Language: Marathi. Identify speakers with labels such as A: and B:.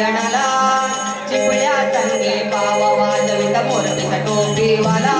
A: नारायणाला चिपळ्या संगे पावा वाजवित मोरपित टोपीवाला.